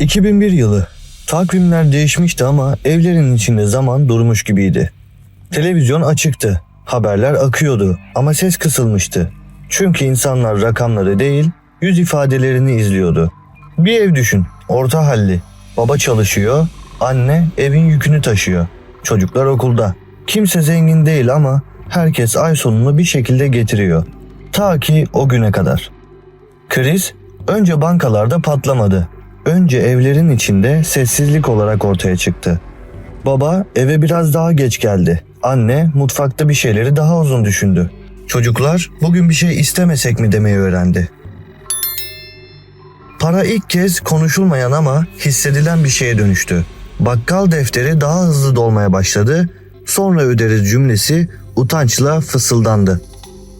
2001 yılı. Takvimler değişmişti ama evlerin içinde zaman durmuş gibiydi. Televizyon açıktı. Haberler akıyordu ama ses kısılmıştı. Çünkü insanlar rakamları değil, yüz ifadelerini izliyordu. Bir ev düşün, orta halli. Baba çalışıyor, anne evin yükünü taşıyor. Çocuklar okulda. Kimse zengin değil ama herkes ay sonunu bir şekilde getiriyor. Ta ki o güne kadar. Kriz önce bankalarda patlamadı. Önce evlerin içinde sessizlik olarak ortaya çıktı. Baba eve biraz daha geç geldi. Anne mutfakta bir şeyleri daha uzun düşündü. Çocuklar bugün bir şey istemesek mi demeyi öğrendi. Para ilk kez konuşulmayan ama hissedilen bir şeye dönüştü. Bakkal defteri daha hızlı dolmaya başladı. Sonra öderiz cümlesi utançla fısıldandı.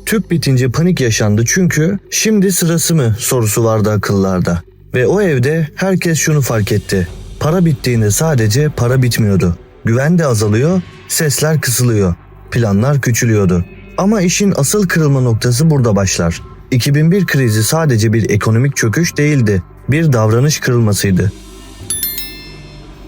Tüp bitince panik yaşandı çünkü şimdi sırası mı sorusu vardı akıllarda. Ve o evde herkes şunu fark etti. Para bittiğinde sadece para bitmiyordu. Güven de azalıyor, sesler kısılıyor, planlar küçülüyordu. Ama işin asıl kırılma noktası burada başlar. 2001 krizi sadece bir ekonomik çöküş değildi, bir davranış kırılmasıydı.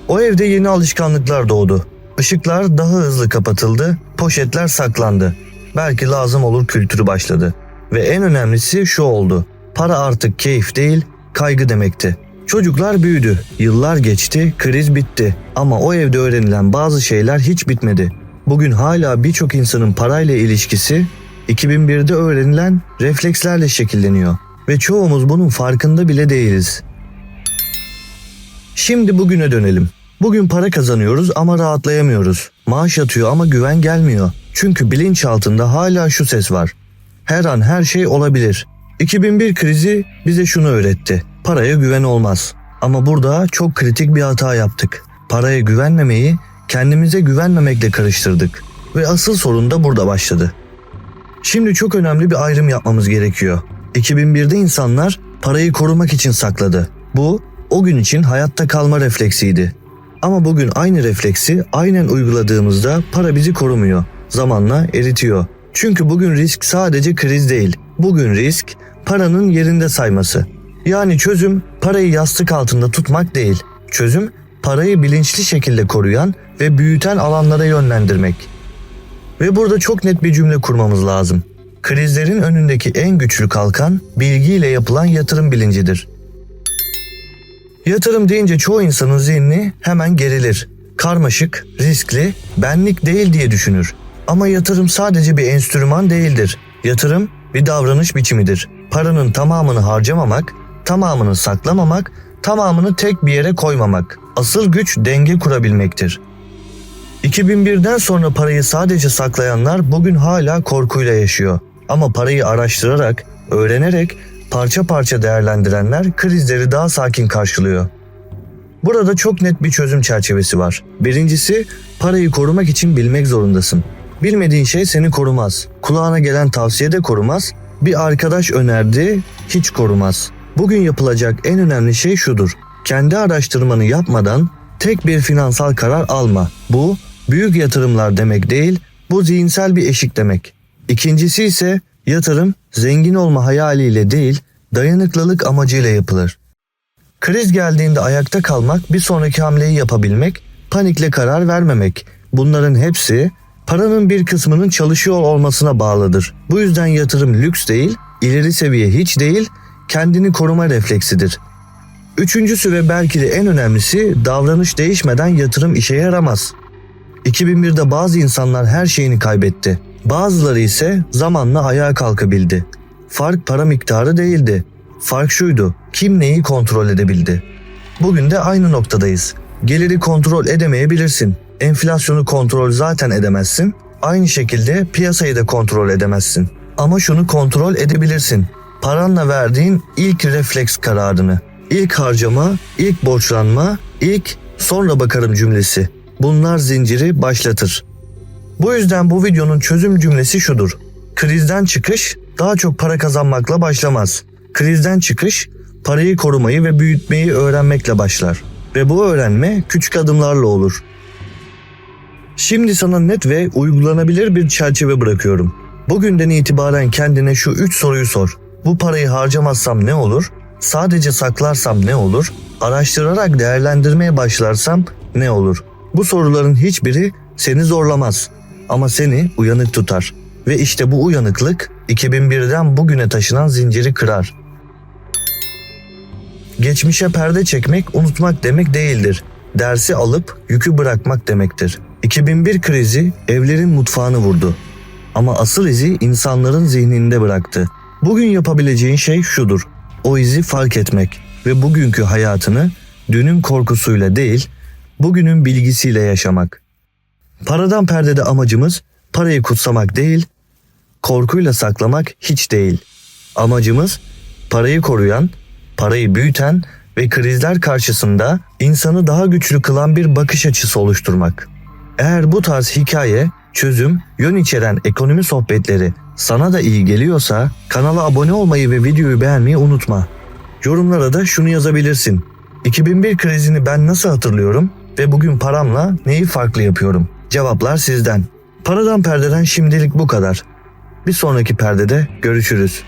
O evde yeni alışkanlıklar doğdu. Işıklar daha hızlı kapatıldı, poşetler saklandı. Belki lazım olur kültürü başladı. Ve en önemlisi şu oldu. Para artık keyif değil, kaygı demekti. Çocuklar büyüdü, yıllar geçti, kriz bitti. Ama o evde öğrenilen bazı şeyler hiç bitmedi. Bugün hala birçok insanın parayla ilişkisi 2001'de öğrenilen reflekslerle şekilleniyor. Ve çoğumuz bunun farkında bile değiliz. Şimdi bugüne dönelim. Bugün para kazanıyoruz ama rahatlayamıyoruz. Maaş yatıyor ama güven gelmiyor. Çünkü bilinçaltında hala şu ses var. Her an her şey olabilir. 2001 krizi bize şunu öğretti. Paraya güven olmaz. Ama burada çok kritik bir hata yaptık. Paraya güvenmemeyi kendimize güvenmemekle karıştırdık. Ve asıl sorun da burada başladı. Şimdi çok önemli bir ayrım yapmamız gerekiyor. 2001'de insanlar parayı korumak için sakladı. Bu o gün için hayatta kalma refleksiydi. Ama bugün aynı refleksi aynen uyguladığımızda para bizi korumuyor. Zamanla eritiyor. Çünkü bugün risk sadece kriz değil. Bugün risk paranın yerinde sayması. Yani çözüm parayı yastık altında tutmak değil. Çözüm parayı bilinçli şekilde koruyan ve büyüten alanlara yönlendirmek. Ve burada çok net bir cümle kurmamız lazım. Krizlerin önündeki en güçlü kalkan bilgiyle yapılan yatırım bilincidir. Yatırım deyince çoğu insanın zihni hemen gerilir. Karmaşık, riskli, benlik değil diye düşünür. Ama yatırım sadece bir enstrüman değildir. Yatırım bir davranış biçimidir. Paranın tamamını harcamamak, tamamını saklamamak, tamamını tek bir yere koymamak. Asıl güç denge kurabilmektir. 2001'den sonra parayı sadece saklayanlar bugün hala korkuyla yaşıyor. Ama parayı araştırarak, öğrenerek, parça parça değerlendirenler krizleri daha sakin karşılıyor. Burada çok net bir çözüm çerçevesi var. Birincisi, parayı korumak için bilmek zorundasın. Bilmediğin şey seni korumaz. Kulağına gelen tavsiye de korumaz. Bir arkadaş önerdi, hiç korumaz. Bugün yapılacak en önemli şey şudur. Kendi araştırmanı yapmadan tek bir finansal karar alma. Bu büyük yatırımlar demek değil, bu zihinsel bir eşik demek. İkincisi ise yatırım zengin olma hayaliyle değil, dayanıklılık amacıyla yapılır. Kriz geldiğinde ayakta kalmak, bir sonraki hamleyi yapabilmek, panikle karar vermemek. Bunların hepsi paranın bir kısmının çalışıyor olmasına bağlıdır. Bu yüzden yatırım lüks değil, ileri seviye hiç değil, kendini koruma refleksidir. Üçüncüsü ve belki de en önemlisi davranış değişmeden yatırım işe yaramaz. 2001'de bazı insanlar her şeyini kaybetti. Bazıları ise zamanla ayağa kalkabildi. Fark para miktarı değildi. Fark şuydu, kim neyi kontrol edebildi. Bugün de aynı noktadayız. Geliri kontrol edemeyebilirsin. Enflasyonu kontrol zaten edemezsin. Aynı şekilde piyasayı da kontrol edemezsin. Ama şunu kontrol edebilirsin. Paranla verdiğin ilk refleks kararını. İlk harcama, ilk borçlanma, ilk sonra bakarım cümlesi. Bunlar zinciri başlatır. Bu yüzden bu videonun çözüm cümlesi şudur. Krizden çıkış daha çok para kazanmakla başlamaz. Krizden çıkış parayı korumayı ve büyütmeyi öğrenmekle başlar. Ve bu öğrenme küçük adımlarla olur. Şimdi sana net ve uygulanabilir bir çerçeve bırakıyorum. Bugünden itibaren kendine şu üç soruyu sor. Bu parayı harcamazsam ne olur? Sadece saklarsam ne olur? Araştırarak değerlendirmeye başlarsam ne olur? Bu soruların hiçbiri seni zorlamaz ama seni uyanık tutar. Ve işte bu uyanıklık 2001'den bugüne taşınan zinciri kırar. Geçmişe perde çekmek unutmak demek değildir. Dersi alıp yükü bırakmak demektir. 2001 krizi evlerin mutfağını vurdu. Ama asıl izi insanların zihninde bıraktı. Bugün yapabileceğin şey şudur. O izi fark etmek ve bugünkü hayatını dünün korkusuyla değil, bugünün bilgisiyle yaşamak. Paradan perdede amacımız parayı kutsamak değil, korkuyla saklamak hiç değil. Amacımız parayı koruyan, parayı büyüten ve krizler karşısında insanı daha güçlü kılan bir bakış açısı oluşturmak. Eğer bu tarz hikaye, çözüm, yön içeren ekonomi sohbetleri sana da iyi geliyorsa kanala abone olmayı ve videoyu beğenmeyi unutma. Yorumlara da şunu yazabilirsin. 2001 krizini ben nasıl hatırlıyorum ve bugün paramla neyi farklı yapıyorum? Cevaplar sizden. Paradan perdeden şimdilik bu kadar. Bir sonraki perdede görüşürüz.